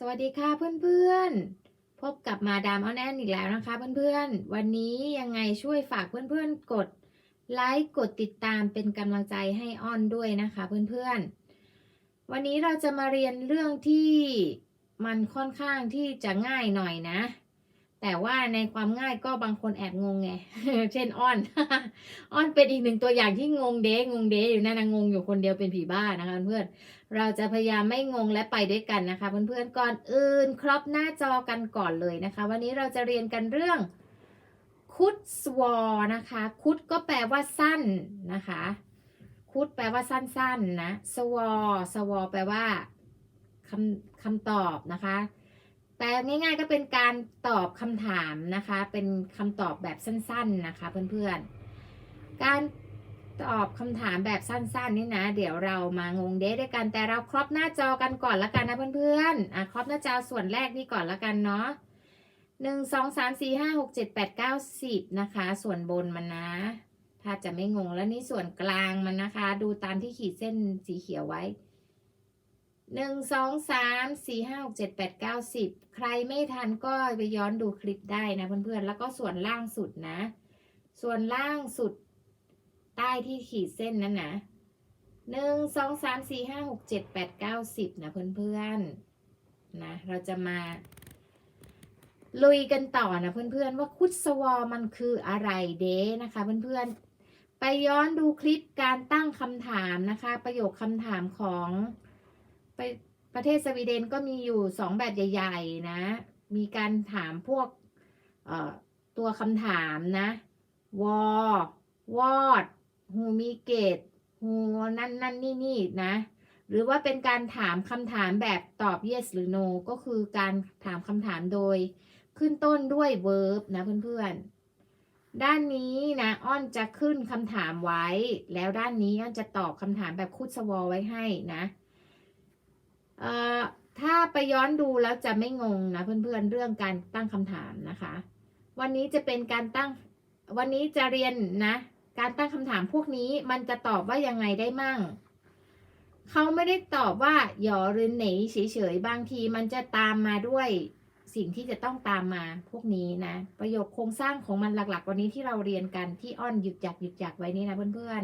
สวัสดีค่ะเพื่อนๆ พบกับมาดามอ้อนแอนอีกแล้วนะคะเพื่อนๆ วันนี้ยังไงช่วยฝากเพื่อนๆ กดไลค์กดติดตามเป็นกำลังใจให้อ้อนด้วยนะคะเพื่อนๆ วันนี้เราจะมาเรียนเรื่องที่มันค่อนข้างที่จะง่ายหน่อยนะ แต่ว่าในความง่ายก็บางคนแอบงงไง เช่นอ้อน อ้อนเป็นอีกหนึ่งตัวอย่างที่งงเด้งงเด้อยู่นั่นนะงงอยู่คนเดียวเป็นผีบ้านะคะเพื่อน เราจะพยายามไม่งงและไปด้วยกันนะคะ เพื่อนๆก่อนอื่น ครอบหน้าจอกันก่อนเลยนะคะ วันนี้เราจะเรียนกันเรื่องคุดสวอนะคะ คุดก็แปลว่าสั้นนะคะ คุดแปลว่าสั้นๆนะสวอสวอแปลว่าคำคำตอบนะคะแต่ง่ายๆก็เป็นการตอบคำถามนะคะ เป็นคำตอบแบบสั้นๆนะคะเพื่อนๆ การ ตอบคำถามแบบสั้นๆนี่นะ เดี๋ยวเรามางงเดทด้วยกันแต่เราครอบหน้าจอกันก่อนละกันนะเพื่อนๆอะครอบหน้าจอส่วนแรกนี่ก่อนละกันเนาะหนึ่งสองสามสี่ห้าหกเจ็ดแปดเก้าสิบนะคะ ส่วนบนมันนะ ถ้าจะไม่งงแล้วนี่ส่วนกลางมันนะคะ ดูตามที่ขีดเส้นสีเขียวไว้หนึ่งสองสามสี่ห้าหกเจ็ดแปดเก้าสิบใครไม่ทันก็ไปย้อนดูคลิปได้นะเพื่อนๆแล้วก็ส่วนล่างสุดนะ ส่วนล่างสุด ใต้ที่ขีดเส้นนั้นนะหนึ่งสองสามสี่ห้าหกเจ็ดแปดเก้าสิบนะเพื่อนๆนะเราจะมา ลุยกันต่อนะเพื่อนๆว่าคุดสวอมันคืออะไรเด้นะคะเพื่อนๆ ไปย้อนดูคลิปการตั้งคำถามนะคะ ประโยคคำถามของไปประเทศสวีเดนก็มีอยู่สองแบบใหญ่ๆนะ มีการถามพวกตัวคำถามนะวอวอด ฮูมีเกตฮูนั่นนั่นนี่นี่นะ หรือว่าเป็นการถามคำถามแบบตอบ yes หรือ no ก็คือการถามคำถามโดย ขึ้นต้นด้วย verb นะเพื่อนๆ ด้านนี้นะอ้อนจะขึ้นคำถามไว้ แล้วด้านนี้อ้อนจะตอบคำถามแบบคุดสวอไว้ให้นะเอ่อถ้าไปย้อนดูแล้วจะไม่งงนะเพื่อนๆเรื่องการตั้งคำถามนะคะ วันนี้จะเป็นการตั้งวันนี้จะเรียนนะ การตั้งคำถามพวกนี้มันจะตอบว่ายังไงได้มั่ง เขาไม่ได้ตอบว่าหยอหรือเหนเฉยๆ บางทีมันจะตามมาด้วยสิ่งที่จะต้องตามมาพวกนี้นะ ประโยคโครงสร้างของมันหลักๆ วันนี้ที่เราเรียนกันที่อ้อนหยุดจักหยุดจักไว้นี่นะเพื่อน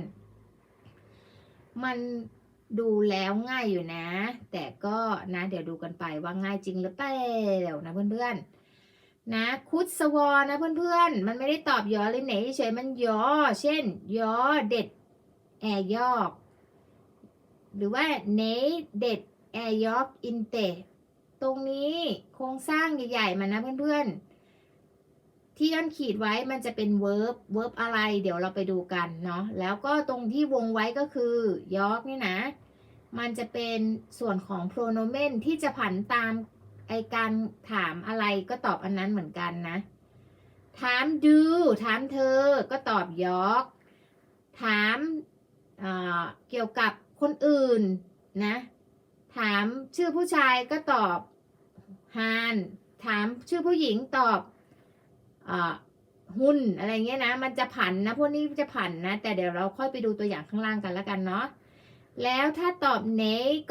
ๆ มันดูแล้วง่ายอยู่นะ แต่ก็นะเดี๋ยวดูกันไปว่าง่ายจริงหรือเปล่านะเพื่อนๆ นะคุดสวอนะเพื่อนๆ มันไม่ได้ตอบยอหรือไหนเฉยมันยอ เช่น ยอเด็ด แอร์ยอก หรือว่าเนเด็ด แอร์ยอกอินเตตรงนี้โครงสร้างใหญ่ๆมันนะเพื่อนๆ ที่ย้อนขีดไว้มันจะเป็น verb verb อะไร เดี๋ยวเราไปดูกันเนาะแล้วก็ตรงที่วงไว้ก็คือยอกนี่นะ มันจะเป็นส่วนของ pronomen ที่จะผันตาม ไอการถามอะไรก็ตอบอันนั้นเหมือนกันนะ ถามดูถามเธอก็ตอบยอก ถามเเกี่ยวกับคนอื่นนะ ถามชื่อผู้ชายก็ตอบฮานถามชื่อผู้หญิงตอบเอ่อหุ่นอะไรเงี้ยนะ มันจะผันนะ พวกนี้จะผันนะ แต่เดี๋ยวเราค่อยไปดูตัวอย่างข้างล่างกันแล้วกันเนาะ แล้วถ้าตอบเน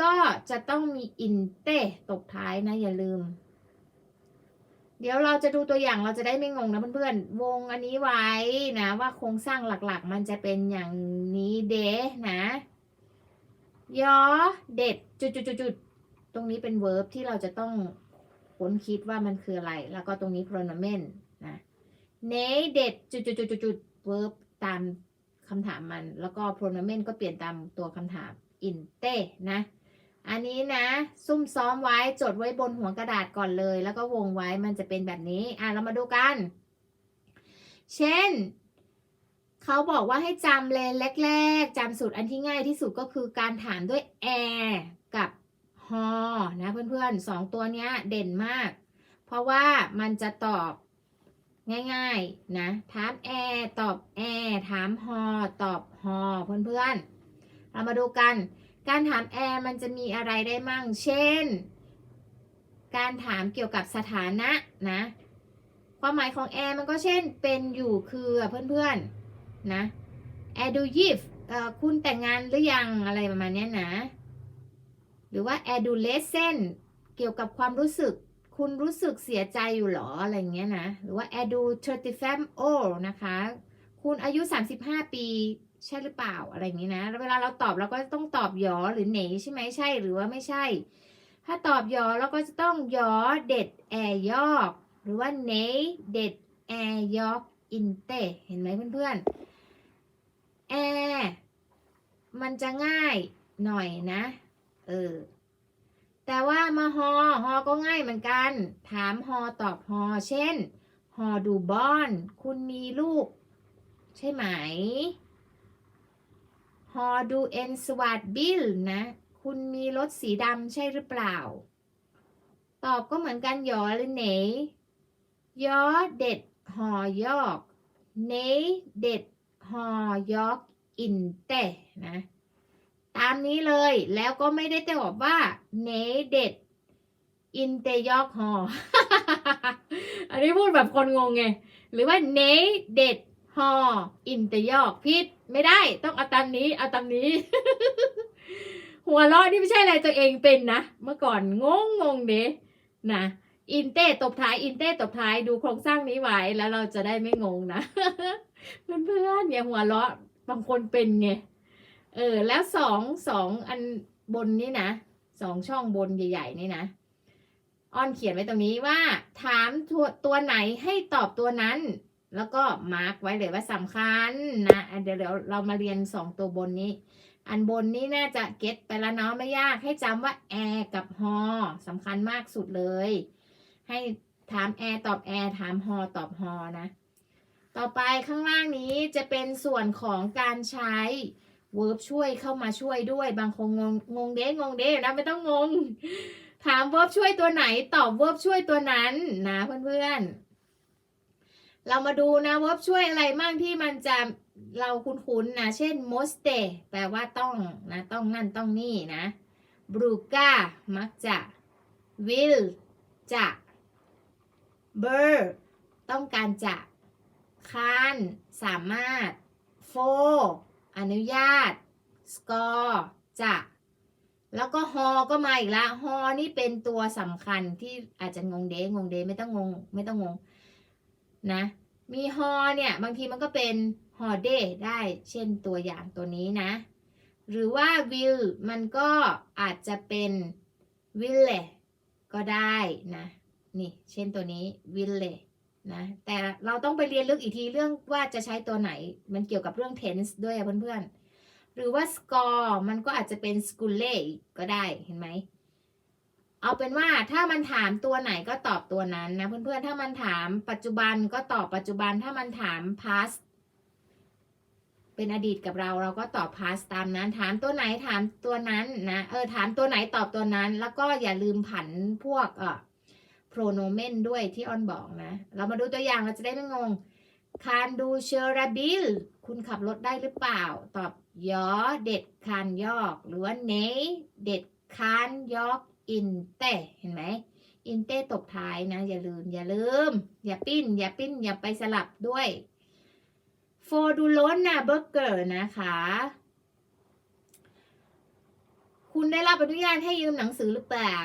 ก็จะต้องมีอินเตตกท้ายนะ อย่าลืม เดี๋ยวเราจะดูตัวอย่างเราจะได้ไม่งงนะเพื่อนๆ วงอันนี้ไว้นะ ว่าโครงสร้างหลักๆ มันจะเป็นอย่างนี้เดนะ ยอเด็ดจุดๆๆๆตรงนี้เป็น verb ที่เราจะต้องค้นคิดว่ามันคืออะไร แล้วก็ตรงนี้ pronomen นะเนเด็ดจุดๆๆๆ verb ตาม คำถามมัน แล้วก็ pronomen ก็เปลี่ยนตามตัวคำถาม in เต้นะ อันนี้นะ ซุ่มซ้อมไว้จดไว้บนหัวกระดาษก่อนเลย แล้วก็วงไว้มันจะเป็นแบบนี้ อะ เรามาดูกัน เช่น เขาบอกว่าให้จำเลยแรก ๆจำสูตรอันที่ง่ายที่สุดก็คือการถามด้วย air กับ h นะเพื่อนๆสองตัวเนี้ยเด่นมาก เพราะว่ามันจะตอบ ง่ายๆนะถาม air ตอบ air ถาม h o ตอบ h o เพื่อนๆ เรามาดูกัน การถาม air มันจะมีอะไรได้มั่ง เช่น การถามเกี่ยวกับสถานะนะ ความหมายของ air มันก็เช่น เป็นอยู่คือเพื่อนๆนะ air do you เอ่อคุณแต่งงานหรือยังอะไรประมาณนี้นะ หรือว่า adolescent เกี่ยวกับความรู้สึก คุณรู้สึกเสียใจอยู่หรออะไรเงี้ยนะ หรือว่า a d u 35 old นะคะ คุณอายุ 35 ปีใช่หรือเปล่าอะไรอย่างนี้นะ เวลาเราตอบเราก็ต้องตอบยอหรือเหนใช่ไหมใช่หรือว่าไม่ใช่ ถ้าตอบยอเราก็จะต้องยอเด็ดแอยอกหรือว่าเนเด็ดแอยอกอินเตเห็นไหมเพื่อนๆแอมันจะง่ายหน่อยนะ เออ แต่ว่ามาฮอฮอก็ง่ายเหมือนกัน ถามฮอตอบฮอเช่นฮอดูบอน คุณมีลูก ใช่ไหมฮอดูเอ็นสวัสดบิลนะ คุณมีรถสีดำใช่หรือเปล่า ตอบก็เหมือนกันหยอหรือเหนยอเด็ดหอยอก เนเด็ดหอยอกอินเตนะ ตามนี้เลยแล้วก็ไม่ได้ตอบว่าเนเด็ดอินเตยอกหออันนี้พูดแบบคนงงไง หรือว่าเนเด็ดฮออินเตยอกผิดไม่ได้ต้องเอาตามนี้เอาตามนี้ หัวเราะนี่ไม่ใช่อะไรตัวเองเป็นนะ เมื่อก่อนงงงงเดะนะอินเต้ตบท้ายอินเต้ตบท้ายดูโครงสร้างนี้ไว้แล้วเราจะได้ไม่งงนะ เพื่อนๆเนี่ยหัวเราะบางคนเป็นไง เออ แล้วสองสองอันบนนี่นะสองช่องบนใหญ่ ๆ นี่นะอ้อนเขียนไว้ตรงนี้ว่า ถามตัวตัวไหนให้ตอบตัวนั้น แล้วก็มาร์กไว้เลยว่าสำคัญนะเดี๋ยวเดี๋ยวเรามาเรียนสองตัวบนนี้ อันบนนี้น่าจะเก็ตไปแล้วเนาะไม่ยากให้จำว่าแอร์กับฮอสำคัญมากสุดเลย ให้ถามแอร์ตอบแอร์ถามฮอตอบฮอนะ ต่อไปข้างล่างนี้จะเป็นส่วนของการใช้ verb ช่วยเข้ามาช่วยด้วย บางคนงงงงเด้งงเด้นะไม่ต้องงง ถาม verb ช่วยตัวไหน ตอบ verb ช่วยตัวนั้นนะเพื่อนๆ เรามาดูนะ verb ช่วยอะไรมั่งที่มันจะเราคุ้นๆนะ เช่น most แปลว่าต้องนะ ต้องนั่นต้องนี่นะ bruga มักจะ will จะ ber ต้องการจะคานสามารถ for อนุญาต score จะแล้วก็ฮอก็มาอีกละฮอนี่เป็นตัวสำคัญที่อาจจะงงเดงงเดไม่ต้องงง ไม่ต้องงงนะ มีฮอเนี่ยบางทีมันก็เป็นฮอเดได้ เช่นตัวอย่างตัวนี้นะ หรือว่า will มันก็อาจจะเป็น will ก็ได้นะ นี่ เช่นตัวนี้ will นะแต่เราต้องไปเรียนลึกอีกทีเรื่องว่าจะใช้ตัวไหน มันเกี่ยวกับเรื่อง tense ด้วยเพื่อนๆ หรือว่า score มันก็อาจจะเป็น school ก็ได้เห็นไหม เอาเป็นว่าถ้ามันถามตัวไหนก็ตอบตัวนั้นนะเพื่อนๆ ถ้ามันถามปัจจุบันก็ตอบปัจจุบัน ถ้ามันถาม past เป็นอดีตกับเราเราก็ตอบ past ตามนั้น ถามตัวไหนถามตัวนั้นนะ เออถามตัวไหนตอบตัวนั้น แล้วก็อย่าลืมผันพวกเออ pronomen ด้วยที่ออนบอกนะ เรามาดูตัวอย่างเราจะได้ไม่งงคานดูเชอราบิลคุณขับรถได้หรือเปล่า ตอบยอเด็ดคานยอก หรือว่าเนเด็ดคานยอกอินเตเห็นไหมอินเตตบท้ายนะ อย่าลืม อย่าลืม อย่าปิ้น อย่าปิ้น อย่าไปสลับด้วยโฟดูโลนนะเบอร์เกอร์นะคะ คุณได้รับอนุญาตให้ยืมหนังสือหรือเปล่า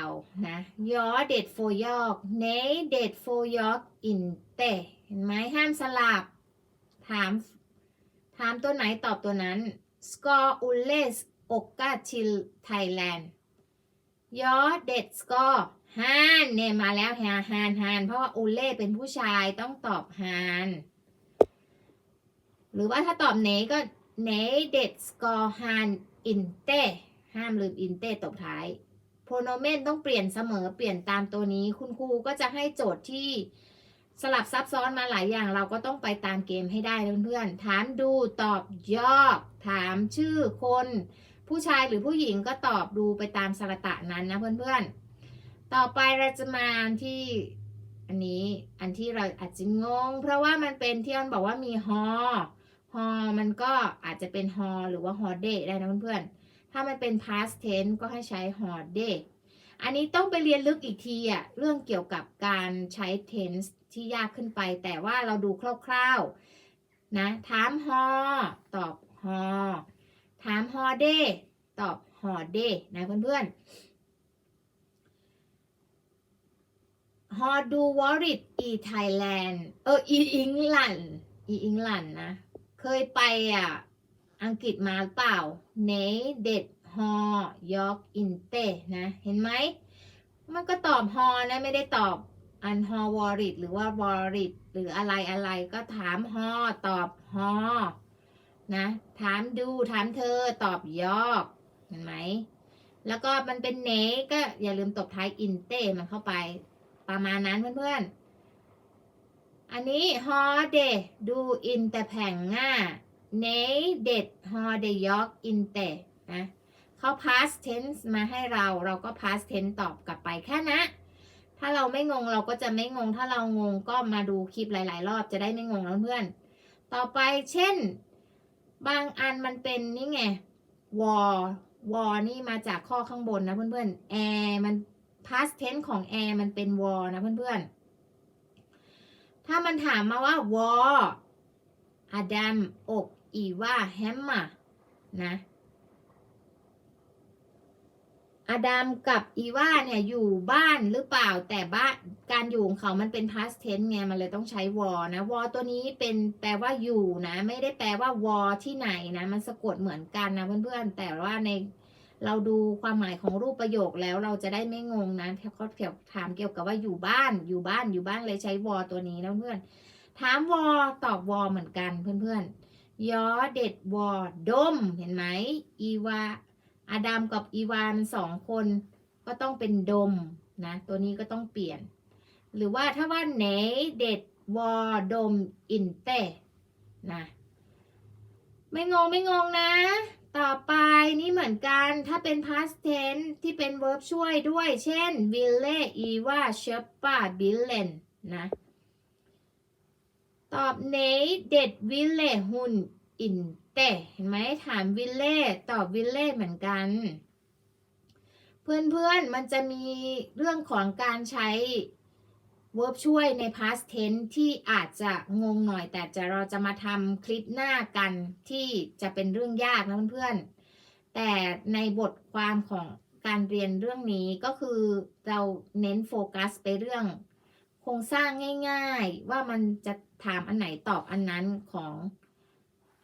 นะยอเด็ดโฟยอกเนเด็ดโฟยอกอินเตเห็นไหมห้ามสลับ ถาม ถามตัวไหนตอบตัวนั้นสกอร์อุลเลสอกกาชิลไทยแลนด์ยอเด็ดสกอร์ฮานเนี่ยมาแล้วฮาฮานฮานเพราะว่าอุลเล่เป็นผู้ชายต้องตอบฮานหรือว่าถ้าตอบเนก็เนเด็ดสกอร์ฮานอินเต ห้ามลืมอินเตตบท้าย pronomen ต้องเปลี่ยนเสมอเปลี่ยนตามตัวนี้ คุณครูก็จะให้โจทย์ที่สลับซับซ้อนมาหลายอย่างเราก็ต้องไปตามเกมให้ได้เพื่อนๆ ถามดูตอบยอกถามชื่อคน ผู้ชายหรือผู้หญิงก็ตอบดูไปตามสระตะนั้นนะเพื่อนๆ ต่อไปเราจะมาที่อันนี้อันที่เราอาจจะงง เพราะว่ามันเป็นที่ออนบอกว่ามีฮอฮอมันก็อาจจะเป็นฮอหรือว่าฮอเดได้นะเพื่อนๆ ถ้ามันเป็น past tense ก็ให้ใช้ฮอเดอันนี้ต้องไปเรียนลึกอีกทีอะเรื่องเกี่ยวกับการใช้ tense ที่ยากขึ้นไป แต่ว่าเราดูคร่าวๆนะถามฮอตอบฮอถามฮอเดตอบฮอเดนะเพื่อนๆฮอดูวอริดอีไทยแลนด์เอออีอิงลันอีอิงลันนะ เคยไปอะ อังกฤษมาหรือเปล่าเนเด็ดฮอยอกอินเตนะ เห็นไหม มันก็ตอบฮอนะ ไม่ได้ตอบอันฮอวอริดหรือว่าวอริดหรืออะไรอะไรก็ถามฮอตอบฮอนะ ถามดูถามเธอตอบยอกเห็นไหม แล้วก็มันเป็นเนก็อย่าลืมตบท้ายอินเตมันเข้าไป ประมาณนั้นเพื่อนๆ อันนี้ฮอเดดูอินแต่แผงง่า เนเด็ดฮอเดยอกอินเตนะเขา past tense มาให้เราเราก็ past tense ตอบกลับไปแค่นะ ถ้าเราไม่งงเราก็จะไม่งง ถ้าเรางงก็มาดูคลิปหลาย ๆ รอบจะได้ไม่งงแล้วเพื่อน ต่อไปเช่น บางอันมันเป็นนี่ไงวอวอนี่มาจากข้อข้างบนนะเพื่อนๆแอร์มัน past tense ของ air มันเป็นวอนะเพื่อนๆ ถ้ามันถามมาว่าวออดัมอก อีว่าแฮมมานะอดัมกับอีว่าเนี่ยอยู่บ้านหรือเปล่าแต่บ้านการอยู่ของเขามันเป็น past tense ไงมันเลยต้องใช้วอนะวอตัวนี้เป็นแปลว่าอยู่นะ ไม่ได้แปลว่าวอที่ไหนนะ มันสะกดเหมือนกันนะเพื่อนๆแต่ว่าในเราดูความหมายของรูปประโยคแล้วเราจะได้ไม่งงนะเขาเกี่ยวถามเกี่ยวกับว่าอยู่บ้านอยู่บ้านอยู่บ้านเลยใช้วอตัวนี้นะเพื่อนถามวอตอบวอเหมือนกันเพื่อนๆ ยอเด็ดวอดม เห็นไหมอีวาอาดัมกับอีวามันสองคนก็ต้องเป็นดมนะ ตัวนี้ก็ต้องเปลี่ยน หรือว่าถ้าว่าเนเด็ดวอดมอินเตนะไม่งงไม่งงนะ ต่อไปนี่เหมือนกันถ้าเป็น past tense ที่เป็น verb ช่วยด้วย เช่น ville eva shepa billen นะตอบเนเด็ด ville หุ่นอินเตเห็นไหมถาม ville ตอบ ville เหมือนกัน เพื่อนๆ มันจะมีเรื่องของการใช้ verb ช่วยใน past tense ที่อาจจะงงหน่อย แต่จะเราจะมาทำคลิปหน้ากันที่จะเป็นเรื่องยากนะเพื่อนๆ แต่ในบทความของการเรียนเรื่องนี้ก็คือเราเน้นโฟกัสไปเรื่อง โครงสร้างง่าย ๆ ว่ามันจะ ถามอันไหนตอบอันนั้นของ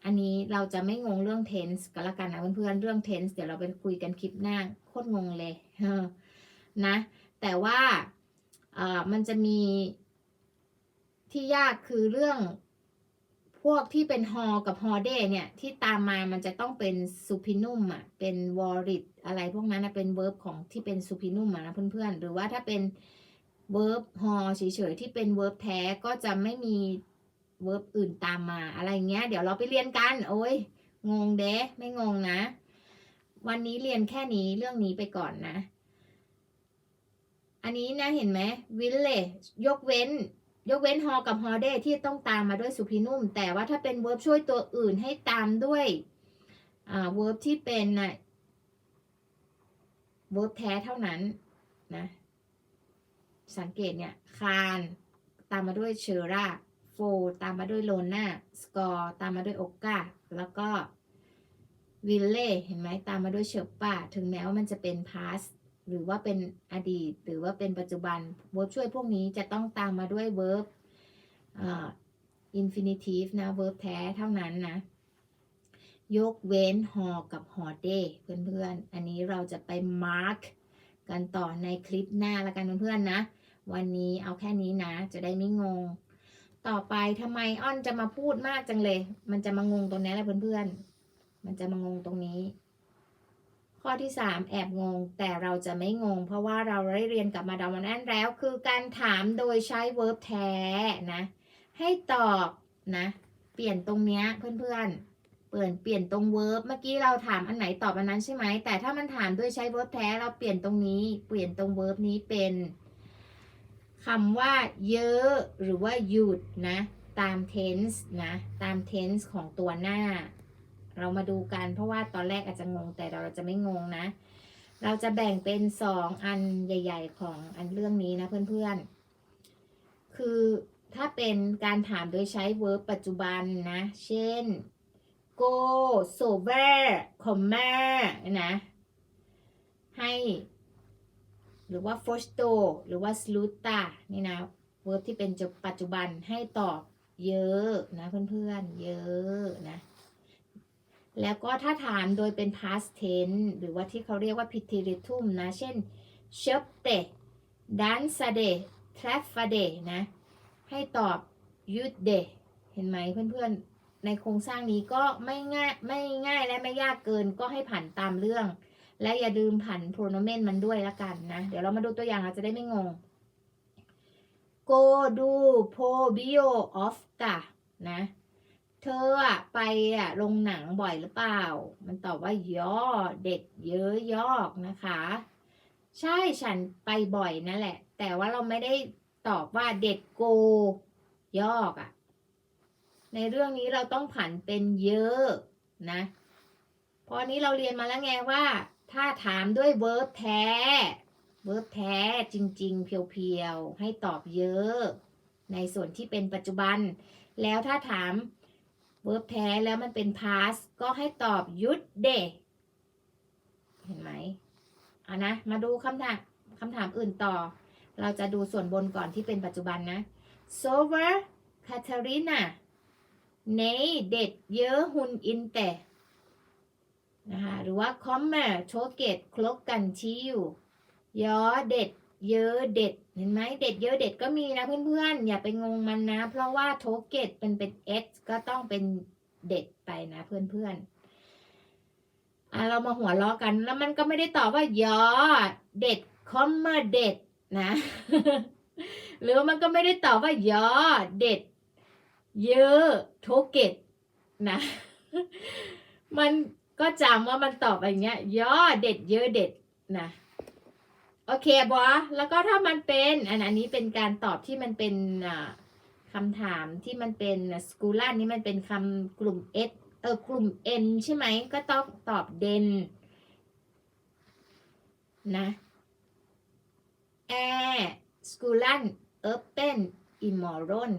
อันนี้เราจะไม่งงเรื่อง tense ก็แล้วกันนะเพื่อนๆเรื่อง tense เดี๋ยวเราไปคุยกันคลิปหน้าโคตรงงเลยนะ แต่ว่าเออมันจะมีที่ยากคือเรื่องพวกที่เป็นฮอกับฮอเดเนี่ย ที่ตามมามันจะต้องเป็นซูพินุมอะเป็นวอริดอะไรพวกนั้นนะเป็นเวิร์บของที่เป็นซูพินุมอะนะเพื่อนๆ หรือว่าถ้าเป็น เวิร์บฮอเฉยๆที่เป็นเวิร์บแท้ก็จะไม่มีเวิร์บอื่นตามมาอะไรเงี้ย เดี๋ยวเราไปเรียนกัน โอ้ยงงเด้ไม่งงนะ วันนี้เรียนแค่นี้เรื่องนี้ไปก่อนนะ อันนี้นะเห็นไหมวิลเลยกเว้น ยกเว้นฮอกับฮอเดที่ต้องตามมาด้วยสุพินุ่ม แต่ว่าถ้าเป็นเวิร์บช่วยตัวอื่นให้ตามด้วยอ่าเวิร์บที่เป็นนะเวิร์บแท้เท่านั้นนะ สังเกตเนี่ยคานตามมาด้วยเชอร่าโฟตามมาด้วยโลน่าสกอร์ตามมาด้วยโอกาแล้วก็วิลเล่เห็นไหมตามมาด้วยเชอร์ป้าถึงแม้ว่ามันจะเป็นพาสหรือว่าเป็นอดีต หรือว่าเป็นปัจจุบัน verb ช่วยพวกนี้จะต้องตามมาด้วย verb อ่า infinitive นะ verb แท้เท่านั้นนะ ยกเว้นหอกับหอเดเพื่อนๆ อันนี้เราจะไป mark กันต่อในคลิปหน้าละกันเพื่อนๆนะ วันนี้เอาแค่นี้นะ จะได้ไม่งง ต่อไปทำไมอ้อนจะมาพูดมากจังเลย มันจะมางงตรงนี้แหละเพื่อนๆ มันจะมางงตรงนี้ ข้อที่3แอบงง แต่เราจะไม่งง เพราะว่าเราได้เรียนกับมาดามวันแอนแล้ว คือการถามโดยใช้ verb แท้นะ ให้ตอบนะ เปลี่ยนตรงเนี้ยเพื่อนๆเปลี่ยนเปลี่ยนตรง verb เมื่อกี้เราถามอันไหนตอบอันนั้นใช่ไหม แต่ถ้ามันถามด้วยใช้ verb แท้เราเปลี่ยนตรงนี้ เปลี่ยนตรง verb นี้เป็น คำว่าเยอะหรือว่าหยุดนะตาม tense นะตาม tense ของตัวหน้า เรามาดูกันเพราะว่าตอนแรกอาจจะงงแต่เราจะไม่งงนะ เราจะแบ่งเป็นสองอันใหญ่ ๆ ของอันเรื่องนี้นะเพื่อนๆ คือถ้าเป็นการถามโดยใช้ verb ปัจจุบันนะ เช่น go sober comma นะ ให้ หรือว่า f o s t o หรือว่า sluta นี่นะ verb ที่เป็นปัจจุบันให้ตอบเยอะนะเพื่อนๆ เยอะนะ แล้วก็ถ้าถามโดยเป็น past tense หรือว่าที่เขาเรียกว่า preteritum นะ เช่น köpte dansade träffade นะ ให้ตอบ gjorde เห็นไหมเพื่อนๆ ในโครงสร้างนี้ก็ไม่ง่ายไม่ง่ายและไม่ยากเกินก็ให้ผ่านตามเรื่อง และอย่าลืมผัน pronomen มันด้วยละกันนะ เดี๋ยวเรามาดูตัวอย่างเราจะได้ไม่งง go do po bio of กะนะ เธออะไปอะโรงหนังบ่อยหรือเปล่า มันตอบว่าย่อเด็ดเยอะยอกนะคะ ใช่ฉันไปบ่อยนั่นแหละ แต่ว่าเราไม่ได้ตอบว่าเด็ดโกยอกอะในเรื่องนี้เราต้องผันเป็นเยอะนะ เพราะนี้เราเรียนมาแล้วไงว่า ถ้าถามด้วย verb แท้ verb แท้จริง ๆ เพียวๆ ให้ตอบเยอะ ในส่วนที่เป็นปัจจุบัน แล้วถ้าถาม verb แท้แล้วมันเป็น past ก็ให้ตอบยุดเดเห็นไหมอะนะ มาดูคำถามคำถามอื่นต่อ เราจะดูส่วนบนก่อนที่เป็นปัจจุบันนะ sover Katarina ในเด็ดเยอะหุนอินแต่ นะคะหรือว่า kommer tåget klockan tio ยอเด็ด เยอะเด็ด เห็นไหมเด็ดเยอะเด็ดก็มีนะเพื่อนๆ อย่าไปงงมันนะ เพราะว่าโทเกตเป็นเป็น s ก็ต้องเป็นเด็ดไปนะเพื่อนๆอะเรามาหัวล้อกัน แล้วมันก็ไม่ได้ตอบว่ายอเด็ด comma เด็ดนะ หรือมันก็ไม่ได้ตอบว่ายอเด็ด เยอะโทเกตนะ มัน ก็จำว่ามันตอบอย่างเงี้ยย่อเด็ดเยอะเด็ดนะโอเคบอแล้วก็ถ้ามันเป็นอันอันนี้เป็นการตอบที่มันเป็นคำถามที่มันเป็นสกูล่านี้มันเป็นคำกลุ่ม S เออกลุ่ม N ใช่ไหมก็ต้องตอบเดนนะแอร์สกูลันเออเปนอิมอรอน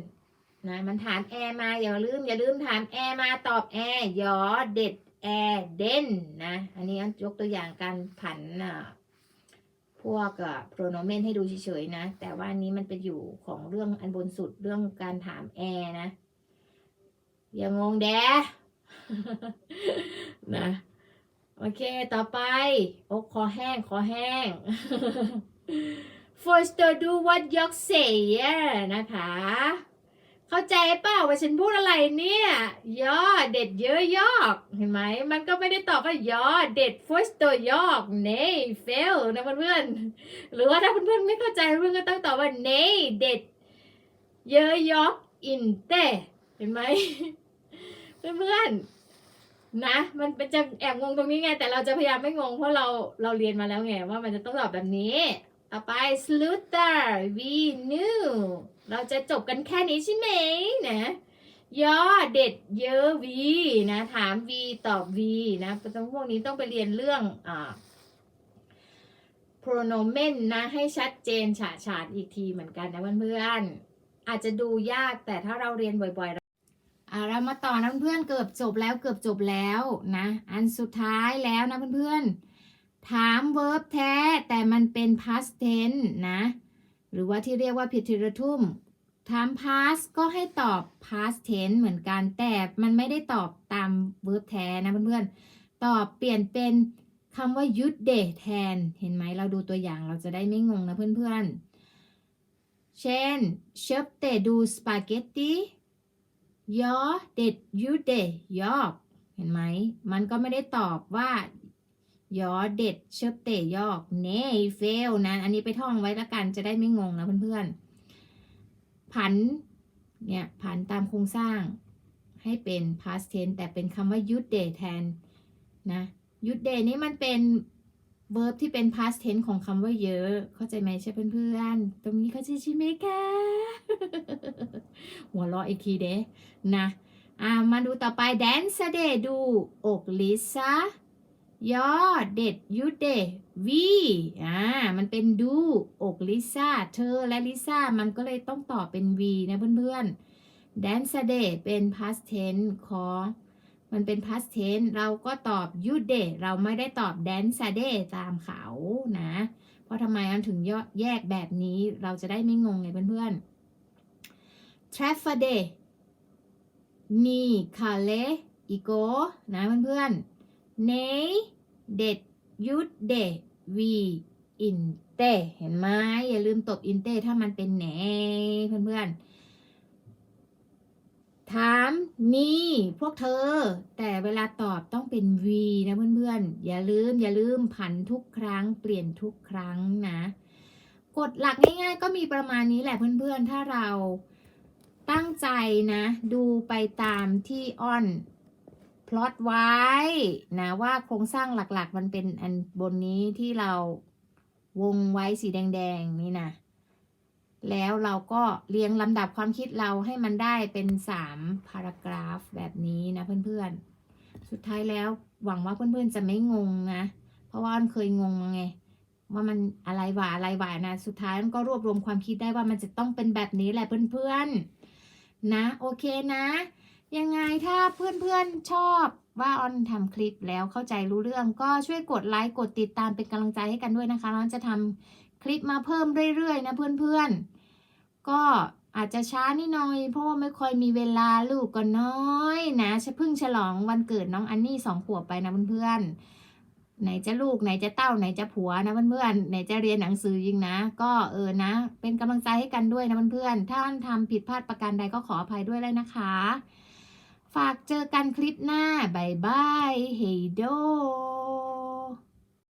นะมันถามแอร์มาอย่าลืมอย่าลืมถามแอร์มาตอบแอร์ยอเด็ด แอร์เดนนะ อันนี้ยกตัวอย่างการผันอะพวกอะ pronomen ให้ดูเฉยๆนะ แต่ว่านนี้มันเป็นอยู่ของเรื่องอันบนสุดเรื่องการถามแอร์นะ อย่างงแดนะ โอเค ต่อไปโอ้คอแห้ง คอแห้ง first do what you say นะคะ เข้าใจเปล่าว่าฉันพูดอะไรเนี่ยย่อเด็ดเยอะยอกเห็นไหมมันก็ไม่ได้ตอบว่าย่อเด็ด first ตัวยอก nay fail นะเพื่อนๆหรือว่าถ้าเพื่อนๆไม่เข้าใจเพื่อนก็ต้องตอบว่า nay เด็ดเยอะยอก in เตเห็นไหมเพื่อนๆนะ มันเป็นจะแอบงงตรงนี้ไง แต่เราจะพยายามไม่งงเพราะเราเราเรียนมาแล้วไงว่ามันจะต้องตอบแบบนี้ ต่อไป sluter we knew เราจะจบกันแค่นี้ใช่ไหมนะย่อเด็ดเยอะ v นะ ถาม v ตอบ v นะต้องพวกนี้ต้องไปเรียนเรื่องอ่า pronomen นะ ให้ชัดเจนฉาฉานอีกทีเหมือนกันนะเพื่อนๆอาจจะดูยากแต่ถ้าเราเรียนบ่อยๆอ่าเรามาต่อนะเพื่อนเกือบจบแล้วเกือบจบแล้วนะ อันสุดท้ายแล้วนะเพื่อนๆถาม verb แท้แต่มันเป็น past tense นะ หรือว่าที่เรียกว่า preteritum ถาม past ก็ให้ตอบ past tense เหมือนกัน แต่มันไม่ได้ตอบตาม verb แท้นะเพื่อนๆ ตอบเปลี่ยนเป็นคำว่ายุดเดแทน เห็นไหมเราดูตัวอย่างเราจะได้ไม่งงนะเพื่อนๆ เช่น köpte du spaghetti ยอเด็ดยูเดยอกเห็นไหม มันก็ไม่ได้ตอบว่า ยอเด็ดเชิบเตยอกเนเฟลนะอันนี้ไปท่องไว้ละกันจะได้ไม่งงนะเพื่อนๆ ผัน เนี่ยผันตามโครงสร้างให้เป็น past tense แต่เป็นคำว่ายุดเดแทนนะยุดเดนี้มันเป็น verb ที่เป็น past tense ของคำว่าเยอะ เข้าใจไหมใช่เพื่อนๆ ตรงนี้เข้าใจใช่ไหมคะหัวเราะอีกทีเด้นะอ่ามาดูต่อไปแดนซ์เดดูอกลิซ่า ยอเด็ดยุดเดวีอ่ามันเป็นดูอกลิซ่าเธอและลิซ่ามันก็เลยต้องตอบเป็น V นะเพื่อนๆแดนซ์เดเป็น past tense ขอมันเป็น past tense เราก็ตอบยุดเดเราไม่ได้ตอบแดนซ์เดตามเขานะ เพราะทำไมอันถึงยแยกแบบนี้เราจะได้ไม่งงไงเพื่อนๆ t r a f a d e นี่คาเลอีโกนะเพื่อนๆ เนเด็ดยุดเดวีอินเตเห็นไหมอย่าลืมตบอินเตถ้ามันเป็นแหนเพื่อนๆ ถามนี่พวกเธอ แต่เวลาตอบต้องเป็น V นะเพื่อนๆ อย่าลืมอย่าลืมผันทุกครั้งเปลี่ยนทุกครั้งนะกฎหลักง่ายๆ ก็มีประมาณนี้แหละเพื่อนๆ ถ้าเราตั้งใจนะ ดูไปตามที่อ้อน ลอตไว้นะว่าโครงสร้างหลักๆ มันเป็นอันบนนี้ที่เราวงไว้สีแดงๆ นี่นะแล้วเราก็เรียงลำดับความคิดเราให้มันได้เป็นสามพารากราฟแบบนี้นะเพื่อนๆ สุดท้ายแล้วหวังว่าเพื่อนๆจะไม่งงนะ เพราะว่าอ้อนเคยงงมาไงว่ามันอะไรหวาอะไรหวานะ สุดท้ายมันก็รวบรวมความคิดได้ว่ามันจะต้องเป็นแบบนี้แหละเพื่อนๆ นะ โอเคนะ ยังไงถ้าเพื่อนๆชอบว่าออนทำคลิปแล้วเข้าใจรู้เรื่อง ก็ช่วยกดไลค์กดติดตามเป็นกำลังใจให้กันด้วยนะคะแล้วจะทำคลิปมาเพิ่มเรื่อยๆนะเพื่อนๆ ก็อาจจะช้านิดหน่อย เพราะว่าไม่ค่อยมีเวลาลูกก็น้อยนะเพิ่งฉลองวันเกิดน้องอันนี่สองขวบไปนะเพื่อนๆ ไหนจะลูกไหนจะเต้าไหนจะผัวนะเพื่อนๆไหนจะเรียนหนังสือยิงนะ ก็เออนะ เป็นกำลังใจให้กันด้วยนะเพื่อนๆถ้าท่านทำผิดพลาดประการใดก็ขออภัยด้วยเลยนะคะ ฝากเจอกันคลิปหน้าบายบายเฮโด